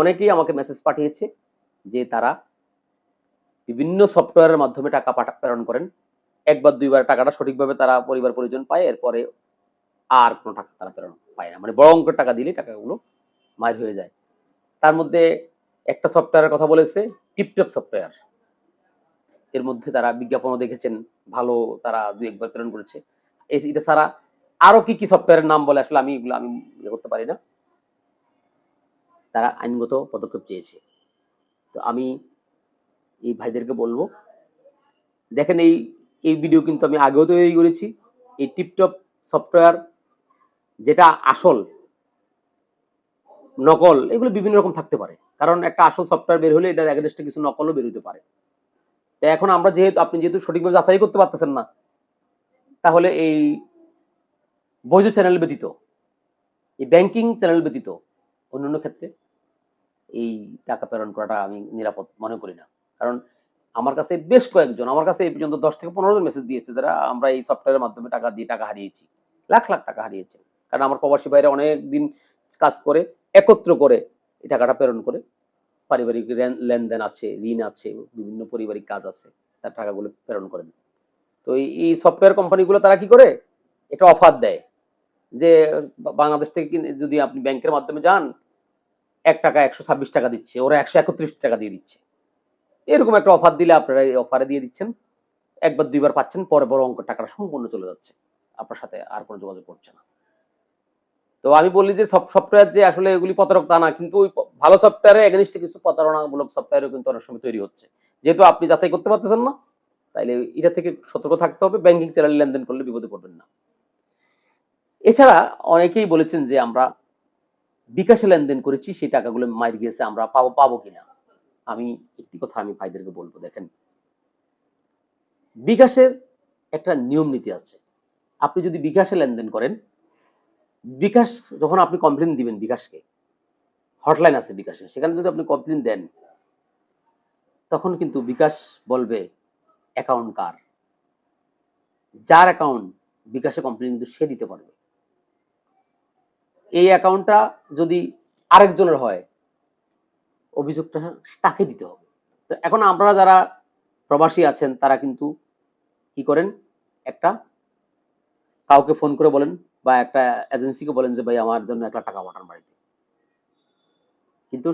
অনেকেই আমাকে মেসেজ পাঠিয়েছে যে তারা বিভিন্ন সফটওয়্যারের মাধ্যমে টাকা পাঠা, প্রেরণ করেন। একবার, দুইবার টাকাটা সঠিকভাবে তারা পরিবার, পরিজন পায়, এরপরে আর কোনো টাকা তারা প্রেরণ পায় না। মানে বড় অঙ্কের টাকা দিলে টাকাগুলো মার হয়ে যায়। তার মধ্যে একটা সফটওয়্যারের কথা বলেছে টিপটপ সফটওয়্যার এর মধ্যে তারা বিজ্ঞাপনও দেখেছেন, ভালো তারা দুই একবার প্রেরণ করেছে। এটা ছাড়া আরও কি কি সফটওয়্যারের নাম বলে আসলে আমি এগুলো, আমি ইয়ে করতে পারি না। তারা আইনগত পদক্ষেপ চেয়েছে। তো আমি এই ভাইদেরকে বলব, দেখেন এই এই ভিডিও কিন্তু আমি আগেও তৈরি করেছি। এই টিপটপ সফটওয়্যার যেটা আসল, নকল, এগুলো বিভিন্ন রকম থাকতে পারে। কারণ একটা আসল সফটওয়্যার বের হলে এটার অ্যাগেনস্টে কিছু নকলও বের হতে পারে। তো এখন আমরা যেহেতু, আপনি যেহেতু সঠিকভাবে যাচাই করতে পারতেছেন না, তাহলে এই বৈধ চ্যানেল ব্যতীত, এই ব্যাংকিং চ্যানেল ব্যতীত অন্যান্য ক্ষেত্রে এই টাকা প্রেরণ করাটা আমি নিরাপদ মনে করি না। কারণ আমার কাছে বেশ কয়েকজন, আমার কাছে এই পর্যন্ত দশ থেকে পনেরো জন মেসেজ দিয়েছে যারা আমরা এই সফটওয়্যারের মাধ্যমে টাকা দিয়ে টাকা হারিয়েছি, লাখ লাখ টাকা হারিয়েছে। কারণ আমার প্রবাসী বাইরে অনেক দিন কাজ করে, একত্র করে এই টাকাটা প্রেরণ করে। পারিবারিক লেনদেন আছে, ঋণ আছে, বিভিন্ন পারিবারিক কাজ আছে, তার টাকাগুলো প্রেরণ করেন তো এই- এই সফটওয়্যার কোম্পানিগুলো তারা কি করে? এটা অফার দেয়। যে বাংলাদেশ থেকে যদি আপনি ব্যাংকের মাধ্যমে যান, এক টাকা একশো ছাব্বিশ টাকা দিচ্ছে, ওরা একশো একত্রিশ টাকা দিয়ে দিচ্ছে। এরকম একটা অফার দিলে আপনারা এই অফারে দিয়ে দিচ্ছেন, একবার দুইবার পাচ্ছেন, পরে বড় অঙ্কের টাকাটা সম্পূর্ণ চলে যাচ্ছে, আপনার সাথে আর কোনো যোগাযোগ করছে না। তো আমি বলি যে, সব সফটওয়্যার যে আসলে এগুলি প্রতারক তা না, কিন্তু ওই ভালো সফটওয়্যারে এগেনিস্টে কিছু প্রতারণামূলক সফটওয়্যারও কিন্তু অনেক সময় তৈরি হচ্ছে। যেহেতু আপনি যাচাই করতে পারতেছেন না, তাইলে এটা থেকে সতর্ক থাকতে হবে ব্যাংকিং চ্যানেল লেনদেন করলে বিপদে পড়বেন না। এছাড়া অনেকেই বলেছেন যে আমরা বিকাশে লেনদেন করেছি, সেই টাকাগুলো মার গিয়েছে, আমরা পাবো পাবো কিনা? আমি একটি কথা আমি ভাইদেরকে বলব, দেখেন। বিকাশের একটা নিয়ম নীতি আছে। আপনি যদি বিকাশে লেনদেন করেন, বিকাশ যখন আপনি কমপ্লেন দিবেন বিকাশকে হটলাইন আছে বিকাশে, সেখানে যদি আপনি কমপ্লেন দেন, তখন কিন্তু বিকাশ বলবে, অ্যাকাউন্ট কার? যার অ্যাকাউন্ট বিকাশে কমপ্লেন কিন্তু সে দিতে পারবে। এই অ্যাকাউন্টটা যদি আরেকজনের হয়, অভিযোগটা তাকে দিতে হবে। তো এখন আপনারা যারা প্রবাসী আছেন, তারা কিন্তু কি করেন? একটা কাউকে ফোন করে বলেন বা একটা এজেন্সিকে বলেন যে, ভাই, আমার জন্য এক লাখ টাকা পাঠান বাড়িতে। কিন্তু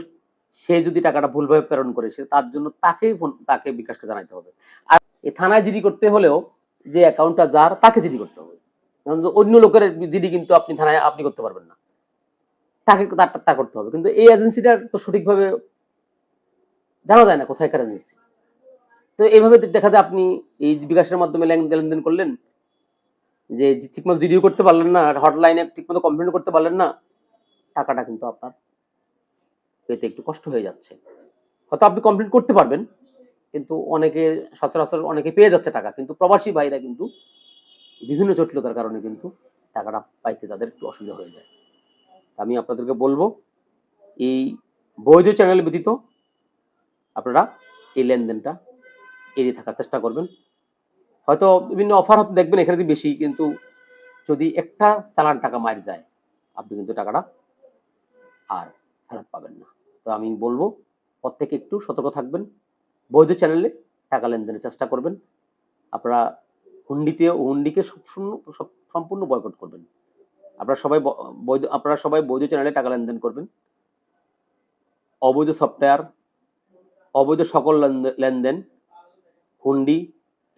সে যদি টাকাটা ভুলভাবে প্রেরণ করে, সে তার জন্য তাকেই ফোন, তাকে বিকাশকে জানাইতে হবে। আর এই থানায় জিডি করতে হলেও যে অ্যাকাউন্টটা যার, তাকে জিডি করতে হবে। অন্য লোকের জিডি কিন্তু আপনি থানায়, আপনি করতে পারবেন না। তাকে তার করতে হবে। কিন্তু এই এজেন্সিটার তো সঠিকভাবে জানা যায় না কোথায় এজেন্সি তো এইভাবে দেখা যায় আপনি এই বিকাশের মাধ্যমে লেনদেন করলেন, যে যে ঠিকমতো জিডিও করতে পারলেন না হটলাইনে ঠিকমতো কমপ্লেন করতে পারলেন না, টাকাটা কিন্তু আপনার পেতে একটু কষ্ট হয়ে যাচ্ছে। হয়তো আপনি কমপ্লেন করতে পারবেন, কিন্তু অনেকে সচরাচর অনেকে পেয়ে যাচ্ছে টাকা, কিন্তু প্রবাসী ভাইরা কিন্তু বিভিন্ন জটিলতার কারণে কিন্তু টাকাটা পাইতে তাদের একটু অসুবিধা হয়ে যায়। আমি আপনাদেরকে বলব, এই বৈধ চ্যানেল ব্যতীত আপনারা এই লেনদেনটা এড়িয়ে থাকার চেষ্টা করবেন। হয়তো বিভিন্ন অফার হয়তো দেখবেন এখানে বেশি, কিন্তু যদি একটা চালান টাকা মার যায়, আপনি কিন্তু টাকাটা আর ফেরত পাবেন না। তো আমি বলব, প্রত্যেকে একটু সতর্ক থাকবেন, বৈধ চ্যানেলে টাকা লেনদেনের চেষ্টা করবেন। আপনারা হুন্ডিতে হুন্ডিকে সম্পূর্ণ সম্পূর্ণ বয়কট করবেন। আপনারা সবাই বৈধ আপনারা সবাই বৈধ চ্যানেলে টাকা লেনদেন করবেন। অবৈধ সফটওয়্যার অবৈধ সকল লেনদেন, হুন্ডি,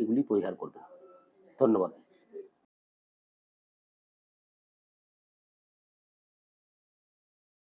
এগুলি পরিহার করবেন। ধন্যবাদ।